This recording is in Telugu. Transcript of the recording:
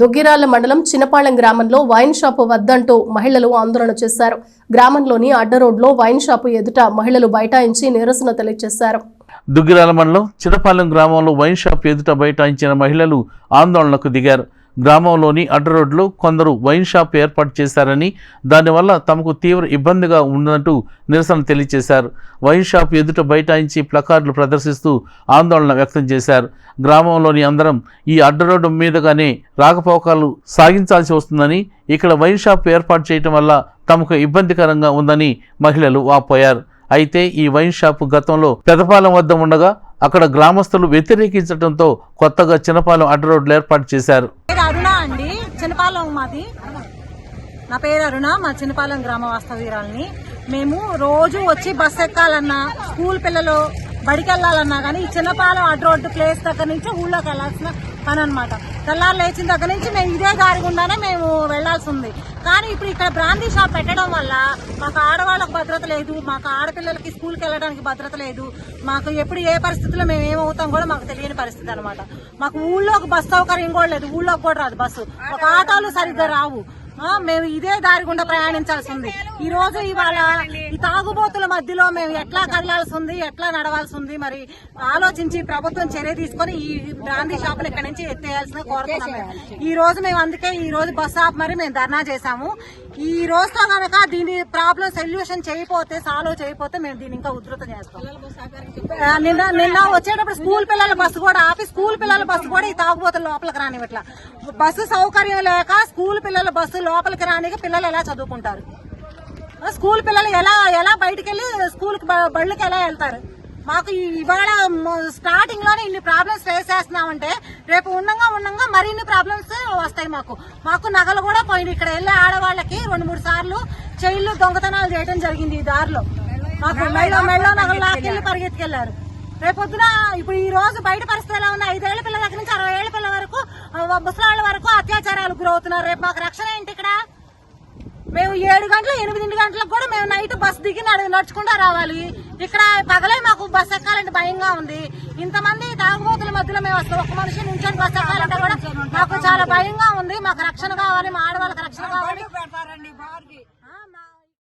దుగ్గిరాల మండలం చిన్నపాళెం గ్రామంలో వైన్ షాపు వద్దంటూ మహిళలు ఆందోళన చేశారు. గ్రామంలోని అడ్డ రోడ్లో వైన్ షాపు ఎదుట మహిళలు బైఠాయించి నిరసన తెలియజేశారు. దుగ్గిరాల మండలం చిన్నపాలెం గ్రామంలో వైన్ షాప్ ఎదుట బైఠాయించిన మహిళలు ఆందోళనకు దిగారు. గ్రామంలోని అడ్డరోడ్లో కొందరు వైన్ షాప్ ఏర్పాటు చేశారని దానివల్ల తమకు తీవ్ర ఇబ్బందిగా ఉన్నట్టు నిరసన తెలియజేశారు. వైన్ షాప్ ఎదుట బైఠాయించి ప్లకార్డులు ప్రదర్శిస్తూ ఆందోళన వ్యక్తం చేశారు. గ్రామంలోని అందరం ఈ అడ్డ రోడ్డు మీదుగానే రాకపోకలు సాగించాల్సి వస్తుందని ఇక్కడ వైన్ షాప్ ఏర్పాటు చేయటం వల్ల తమకు ఇబ్బందికరంగా ఉందని మహిళలు వాపోయారు. అయితే ఈ వైన్ షాప్ గతంలో పెదపాలెం వద్ద ఉండగా అక్కడ గ్రామస్తులు వ్యతిరేకించడంతో కొత్తగా చిన్నపాలెం అడ్డ రోడ్లు ఏర్పాటు చేశారు. చిన్నపాలెం మాది. నా పేరు అరుణ మా చిన్నపాలెం గ్రామ వాస్తవీరాల్ని మేము రోజు వచ్చి బస్ ఎక్కాలన్నా స్కూల్ పిల్లలు బడికి వెళ్ళాలన్నా కానీ ఈ చిన్నపాలెం అడ్డు రోడ్డు ప్లేస్ దగ్గర నుంచి ఊళ్ళోకి వెళ్ళాల్సిన పని అనమాట తెల్లారు లేచిన దగ్గర నుంచి మేము ఇదే దారి గుండానే మేము వెళ్ళాల్సి ఉంది. కానీ ఇప్పుడు ఇక్కడ బ్రాందీ షాప్ పెట్టడం వల్ల మాకు ఆడవాళ్ళకు భద్రత లేదు మాకు ఆడపిల్లలకి స్కూల్కి వెళ్ళడానికి భద్రత లేదు మాకు ఎప్పుడు ఏ పరిస్థితుల్లో మేము ఏమవుతాం కూడా మాకు తెలియని పరిస్థితి అనమాట మాకు ఊళ్ళోకి బస్ సౌకర్యం కూడా లేదు ఊళ్ళోకి కూడా రాదు బస్సు. ఒక ఆటోలు సరిగ్గా రావు. మేము ఇదే దారి గుండా ప్రయాణించాల్సి ఉంది. ఈ రోజు ఇవాళ తాగుబోతుల మధ్యలో మేము ఎట్లా కదలాల్సి ఉంది ఎట్లా నడవాల్సి ఉంది మరి ఆలోచించి ప్రభుత్వం చర్య తీసుకొని ఈ గాంధీ షాపులు ఇక్కడ నుంచి ఎత్తేయాల్సిన కోరుతున్నాం. ఈ రోజు మేము అందుకే ఈ రోజు బస్ ఆప్ మరి మేము ధర్నా చేశాము. ఈ రోజుతో కనుక దీని ప్రాబ్లం సొల్యూషన్ చేయకపోతే సాల్వ్ చేయకపోతే మేము దీన్ని ఇంకా ఉధృతం చేస్తాం. నిన్న నిన్న వచ్చేటప్పుడు స్కూల్ పిల్లల బస్సు కూడా ఆపి స్కూల్ పిల్లల బస్సు కూడా ఈ తాగుబోతుల లోపలికి రానివ్వట్లా. బస్సు సౌకర్యం లేక స్కూల్ పిల్లల బస్సు లోపలికి రానిక పిల్లలు ఎలా చదువుకుంటారు? స్కూల్ పిల్లలు ఎలా ఎలా బయటికి వెళ్ళి స్కూల్కి బ- బళ్ళకి ఎలా వెళ్తారు? మాకు ఇవాళ స్టార్టింగ్లోనే ఇన్ని ప్రాబ్లమ్స్ ఫేస్ చేస్తున్నామంటే రేపు ఉండంగా ఉండంగా మరిన్ని ప్రాబ్లమ్స్ వస్తాయి మాకు. మాకు నగలు కూడా పోయింది ఇక్కడ వెళ్ళే ఆడవాళ్ళకి రెండు మూడు సార్లు చైల్డ్ దొంగతనాలు చేయడం జరిగింది ఈ దారిలో. మాకు మెళ్ళ మెళ్ళ నగలు లాకెళ్ళి పరిగెత్తుకెళ్ళారు రేపొద్దున ఇప్పుడు ఈ రోజు బయట పరిస్థితి ఎలా ఉంది? ఐదేళ్ళ పిల్లల దగ్గర నుంచి అరవై ఏళ్ళ పిల్లల వరకు ముసలాళ్ళ వరకు అత్యాచారాలు గురవుతున్నారు. రేపు మాకు రక్షణ ఏంటి ఇక్కడ? మేము ఏడు గంటలు ఎనిమిది గంటలకు కూడా మేము నైట్ బస్ దిగి నడుచుకుంటూ రావాలి. ఇక్కడ పగలే మాకు బస్ ఎక్కాలంటే భయంగా ఉంది. ఇంతమంది తాగుబోతుల మధ్యలో మేము అసలు ఒక మనిషి నుంచొని బస్ ఎక్కాలంటే కూడా మాకు చాలా భయంగా ఉంది. మాకు రక్షణ కావాలి మా ఆడవాళ్ళకి రక్షణ కావాలి.